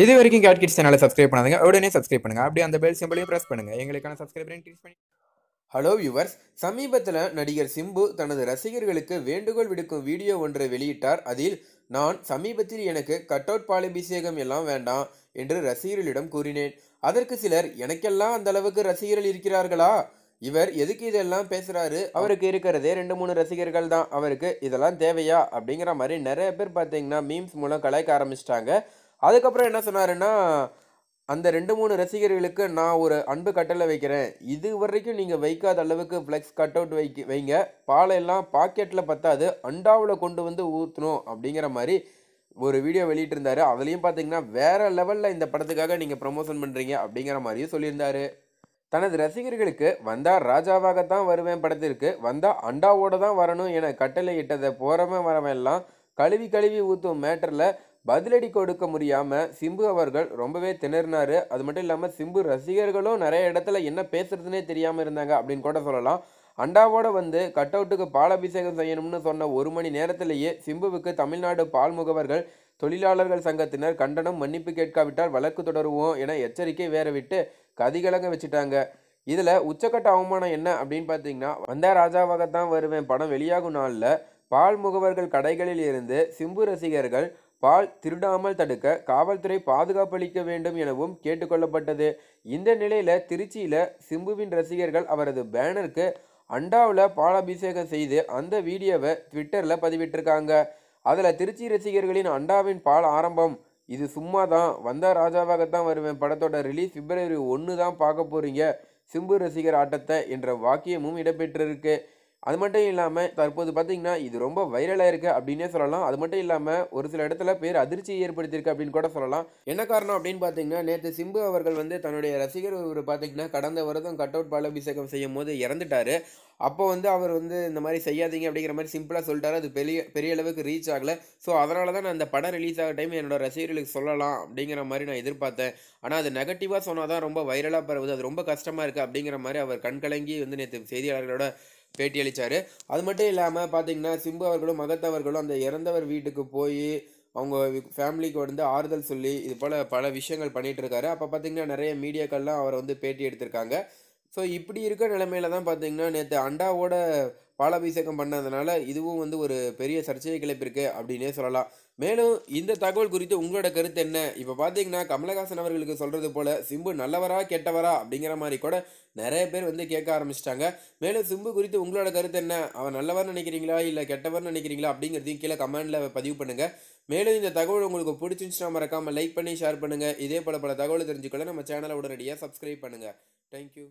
இது வரைக்கும் gate kids சேனலை சப்ஸ்கிரைப் பண்ணாதுங்க. உடனே சப்ஸ்கிரைப் பண்ணுங்க. அப்படியே அந்த பெல் சிம்பிளையும் பிரஸ் பண்ணுங்க. எங்களுக்கான சப்ஸ்கிரைபரையும் கிளிக் பண்ணி ஹலோ வியூவர்ஸ் சமீபத்தில் நடிகர் சிம்பு தனது ரசிகர்களுக்கு வேண்டுகோள் விடுக்கும் வீடியோ ஒன்றை வெளியிட்டார். அதில் நான் சமீபத்தில் எனக்கு கட் அவுட் பாலபிஷேகம் எல்லாம் வேண்டாம் என்று ரசிகர்களிடம் கூறினேன். அதற்கு சிலர் எனக்கெல்லாம் அந்த அளவுக்கு ரசிகர்கள் இருக்கிறார்களா? இவர் எதுக்கு இதெல்லாம் பேசுறாரு? அவருக்கு இருக்கிறதே ரெண்டு மூணு ரசிகர்கள் தான். அவருக்கு இதெல்லாம் தேவையா? அப்படிங்கிற மாதிரி நிறைய பேர் பார்த்தீங்கன்னா மீம்ஸ் மூலம் கலாய்க்க ஆரம்பிச்சிட்டாங்க. அதுக்கப்புறம் என்ன சொன்னாருன்னா அந்த ரெண்டு மூணு ரசிகர்களுக்கு நான் ஒரு அன்பு கட்டளை வைக்கிறேன். இது வரைக்கும் நீங்கள் வைக்காத அளவுக்கு ஃப்ளெக்ஸ் கட் அவுட் வைக்க வைங்க. பாலையெல்லாம் பாக்கெட்டில் பத்தாது. அண்டாவில் கொண்டு வந்து ஊற்றணும் அப்படிங்கிற மாதிரி ஒரு வீடியோ வெளியிட்டிருந்தாரு. அதுலேயும் பார்த்தீங்கன்னா வேற லெவலில் இந்த படத்துக்காக நீங்கள் ப்ரமோஷன் பண்ணுறீங்க அப்படிங்கிற மாதிரியும் சொல்லியிருந்தாரு. தனது ரசிகர்களுக்கு வந்தால் ராஜாவாகத்தான் வருவேன் படத்திற்கு. வந்தால் அண்டாவோட தான் வரணும் என கட்டளை இட்டதை போகிறவன் வரவன் எல்லாம் கழுவி கழுவி ஊற்றும் மேட்டரில் பதிலடி கொடுக்க முடியாமல் சிம்பு அவர்கள் ரொம்பவே திணறினார். அது மட்டும் இல்லாமல் சிம்பு ரசிகர்களும் நிறைய இடத்துல என்ன பேசுறதுனே தெரியாமல் இருந்தாங்க அப்படின்னு கூட சொல்லலாம். அண்டாவோட வந்து கட் அவுட்டுக்கு பாலாபிஷேகம் செய்யணும்னு சொன்ன ஒரு மணி நேரத்திலேயே சிம்புவுக்கு தமிழ்நாடு பால் முகவர்கள் தொழிலாளர்கள் சங்கத்தினர் கண்டனம் மன்னிப்பு கேட்காவிட்டால் வழக்கு தொடருவோம் என எச்சரிக்கை வேற விட்டு கதிகலங்க வச்சுட்டாங்க. இதில் உச்சக்கட்ட அவமானம் என்ன அப்படின்னு பார்த்தீங்கன்னா வந்தா ராஜாவாகத்தான் வருவேன் படம் வெளியாகும் நாளில் பால் முகவர்கள் கடைகளில் இருந்து சிம்பு ரசிகர்கள் பால் திருடாமல் தடுக்க காவல்துறை பாதுகாப்பளிக்க வேண்டும் எனவும் கேட்டுக்கொள்ளப்பட்டது. இந்த நிலையில் திருச்சியில் சிம்புவின் ரசிகர்கள் அவரது பேனருக்கு அண்டாவில் பாலாபிஷேகம் செய்து அந்த வீடியோவை ட்விட்டரில் பதிவிட்டிருக்காங்க. அதில் திருச்சி ரசிகர்களின் அண்டாவின் பால் ஆரம்பம். இது சும்மா தான் வந்தா ராஜாவாகத்தான் வருவேன். படத்தோட ரிலீஸ் பிப்ரவரி ஒன்று தான் பார்க்க போகிறீங்க சிம்பு ரசிகர் ஆட்டத்தை என்ற வாக்கியமும் இடம்பெற்றிருக்கு. அது மட்டும் இல்லாமல் தற்போது பார்த்தீங்கன்னா இது ரொம்ப வைரலாக இருக்குது அப்படின்னே சொல்லலாம். அது மட்டும் இல்லாமல் ஒரு சில இடத்துல பேர் அதிர்ச்சியை ஏற்படுத்தியிருக்கு அப்படின்னு கூட சொல்லலாம். என்ன காரணம் அப்படின்னு பார்த்தீங்கன்னா நேற்று சிம்பு அவர்கள் வந்து தன்னுடைய ரசிகர் ஒரு பார்த்தீங்கன்னா கடந்த வருடம் கட் அவுட் பாலாபிஷேகம் செய்யும் போது இறந்துட்டாரு. அப்போ வந்து அவர் வந்து இந்த மாதிரி செய்யாதீங்க அப்படிங்கிற மாதிரி சிம்பிளாக சொல்லிட்டாரு. அது பெரிய பெரிய அளவுக்கு ரீச் ஆகலை. ஸோ அதனால தான் நான் அந்த படம் ரிலீஸ் ஆக டைம் என்னோட ரசிகர்களுக்கு சொல்லலாம் அப்படிங்கிற மாதிரி நான் எதிர்பார்த்தேன். ஆனால் அது நெகட்டிவாக சொன்னால் தான் ரொம்ப வைரலாக பரவுது. அது ரொம்ப கஷ்டமாக இருக்குது அப்படிங்கிற மாதிரி அவர் கண்கலங்கி வந்து நேற்று செய்தியாளர்களோட பேட்டி அளித்தார் அது மட்டும் இல்லாமல் பார்த்தீங்கன்னா சிம்பு அவர்களும் மகத்தவர்களும் அந்த இறந்தவர் வீட்டுக்கு போய் அவங்க ஃபேமிலிக்கு வந்து ஆறுதல் சொல்லி இது போல் பல விஷயங்கள் பண்ணிகிட்ருக்காரு அப்போ பார்த்தீங்கன்னா நிறைய மீடியாக்கள்லாம் அவரை வந்து பேட்டி எடுத்திருக்காங்க. ஸோ இப்படி இருக்க நிலைமையில தான் பார்த்தீங்கன்னா நேற்று அண்டாவோட பாலாபிஷேகம் பண்ணதுனால இதுவும் வந்து ஒரு பெரிய சர்ச்சையை கிளப்பியிருக்கு அப்படின்னே சொல்லலாம். மேலும் இந்த தகவல் குறித்து உங்களோட கருத்து என்ன? இப்போ பார்த்தீங்கன்னா கமலஹாசன் அவர்களுக்கு சொல்கிறது போல சிம்பு நல்லவரா கெட்டவரா அப்படிங்கிற மாதிரி கூட நிறைய பேர் வந்து கேட்க ஆரம்பிச்சிட்டாங்க. மேலும் சிம்பு குறித்து உங்களோட கருத்து என்ன? அவன் நல்லவர் நினைக்கிறீங்களா? இல்லை கெட்டவர் நினைக்கிறீங்களா? அப்படிங்கிறதையும் கீழே கமெண்ட்டில் பதிவு பண்ணுங்கள் மேலும் இந்த தகவல் உங்களுக்கு பிடிச்சிருந்துச்சுன்னா மறக்காமல் லைக் பண்ணி ஷேர் பண்ணுங்கள் இதே போல பல தகவல் தெரிஞ்சுக்கொள்ள நம்ம சேனலை உடனடியாக சப்ஸ்கிரைப் பண்ணுங்கள் தேங்க்யூ